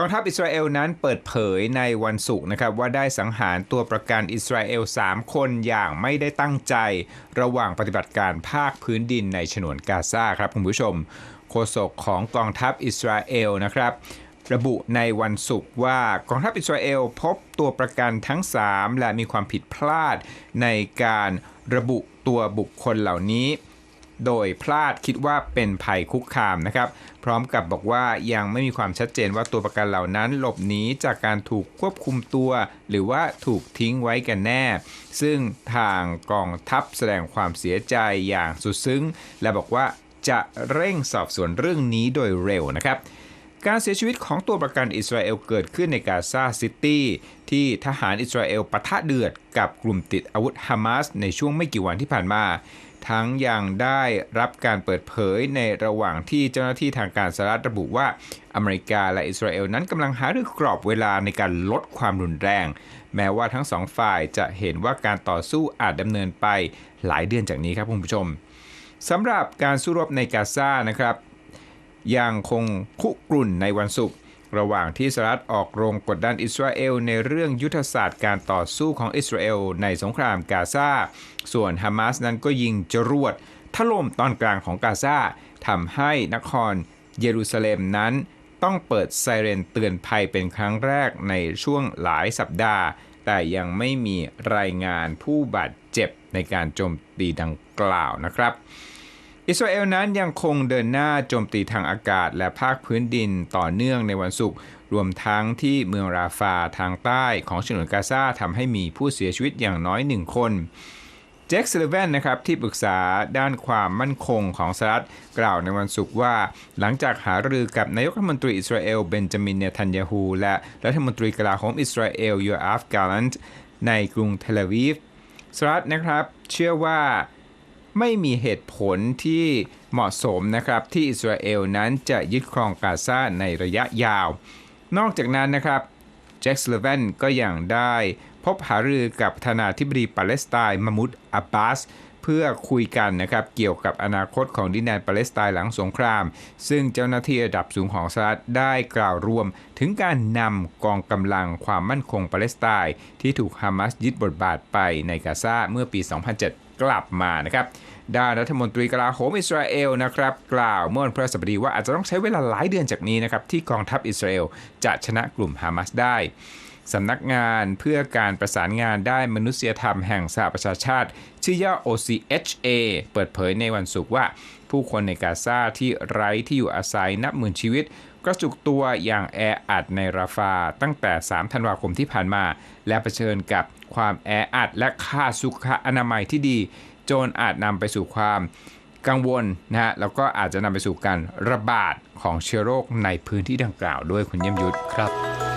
กองทัพอิสราเอลนั้นเปิดเผยในวันศุกร์นะครับว่าได้สังหารตัวประกันอิสราเอล 3 คนอย่างไม่ได้ตั้งใจ ระหว่างปฏิบัติการภาคพื้นดินในฉนวนกาซาครับคุณผู้ชม โฆษกของกองทัพอิสราเอลนะครับ ระบุในวันศุกร์ว่ากองทัพอิสราเอลพบตัวประกันทั้ง 3 และมีความผิดพลาดในการระบุตัวบุคคลเหล่านี้ โดยพลาดคิดว่าเป็นภัยคุกคามนะครับ พร้อมกับบอกว่ายังไม่มีความชัดเจนว่าตัวประกันเหล่านั้นหลบหนีจากการถูกควบคุมตัว หรือว่าถูกทิ้งไว้กันแน่ ซึ่งทางกองทัพแสดงความเสียใจอย่างสุดซึ้ง และบอกว่าจะเร่งสอบสวนเรื่องนี้โดยเร็วนะครับ การเสียชีวิตของตัวประกันอิสราเอลเกิดขึ้นในกาซาซิตี้ที่ทหารอิสราเอลปะทะเดือดกับกลุ่มติดอาวุธฮามาสในช่วงไม่กี่วันที่ผ่านมา ทั้งยังได้รับการเปิดเผยในระหว่างที่เจ้าหน้าที่ทางการสหรัฐระบุว่าอเมริกาและอิสราเอลนั้นกำลังหารือกรอบเวลาในการลดความรุนแรง แม้ว่าทั้งสองฝ่ายจะเห็นว่าการต่อสู้อาจดำเนินไปหลายเดือนจากนี้ครับคุณผู้ชมสำหรับการสู้รบในกาซานะครับ ยังคงคุกรุ่นในวันศุกร์ระหว่างที่สหรัฐออกโรงกดดันอิสราเอลในเรื่องยุทธศาสตร์การต่อสู้ของอิสราเอลในสงครามกาซาส่วนฮามาสนั้นก็ยิงจรวดถล่มตอนกลางของกาซาทำให้นครเยรูซาเล็มนั้นต้องเปิดไซเรนเตือนภัยเป็นครั้งแรกในช่วงหลายสัปดาห์ แต่ยังไม่มีรายงานผู้บาดเจ็บในการโจมตีดังกล่าวนะครับ อิสราเอลนั้นยังคงเดินหน้าโจมตีทางอากาศและภาคพื้นดินต่อเนื่องในวันศุกร์รวมทั้งที่เมืองราฟาทางใต้ของฉนวนกาซาทำให้มีผู้เสียชีวิตอย่างน้อยหนึ่งคนแจ็คซิลเวนนะครับที่ปรึกษาด้านความมั่นคงของสหรัฐกล่าวในวันศุกร์ว่า หลังจากหารือกับนายกรัฐมนตรีอิสราเอลเบนจามินเนทันยาฮูและรัฐมนตรีกลาโหมอิสราเอลยูอาฟกาลันต์ในกรุงเทลอาวีฟสหรัฐนะครับเชื่อว่า ไม่มีเหตุผลที่เหมาะสมนะครับที่อิสราเอลนั้นจะยึดครองกาซาในระยะยาว นอกจากนั้นนะครับแจ็คสเลเวนก็ยังได้พบหารือกับธานาธิบดีปาเลสไตน์มามุดอับบาส พื่อคุยกันนะครับเกี่ยวกับอนาคตของดินแดนปาเลสไตน์หลังสงคราม ซึ่งเจ้าหน้าที่ระดับสูงของสหรัฐได้กล่าวรวม ถึงการนำกองกำลังความมั่นคงปาเลสไตน์ที่ถูกฮามาสยึดบทบาทไปในกาซาเมื่อปี 2007 กลับมานะครับด้านรัฐมนตรีกลาโหมอิสราเอลนะครับกล่าวเมื่อวันพฤหัสบดีว่าอาจจะต้องใช้เวลาหลายเดือนจากนี้นะครับที่กองทัพอิสราเอลจะชนะกลุ่มฮามาสได้ สำนักงานเพื่อการประสานงานได้านมนุษยธรรมแห่งสหประชาชาติ ชื่อย่อ OCHA เปิดเผยในวันศุกร์ว่า ผู้คนในกาซาที่ไร้ที่อยู่อาศัยนับหมื่นชีวิตกระจุกตัวอย่างแออัดในราฟาตั้งแต่ 3 ธันวาคมที่ผ่านมา และเผชิญกับความแออัดและค่าสุขอนามัยที่ดี จนอาจนำไปสู่ความกังวลนะฮะแล้วก็อาจจะนำไปสู่การระบาดของเชื้อโรคในพื้นที่ดังกล่าวด้วยคุณเยี่ยมยุทธครับ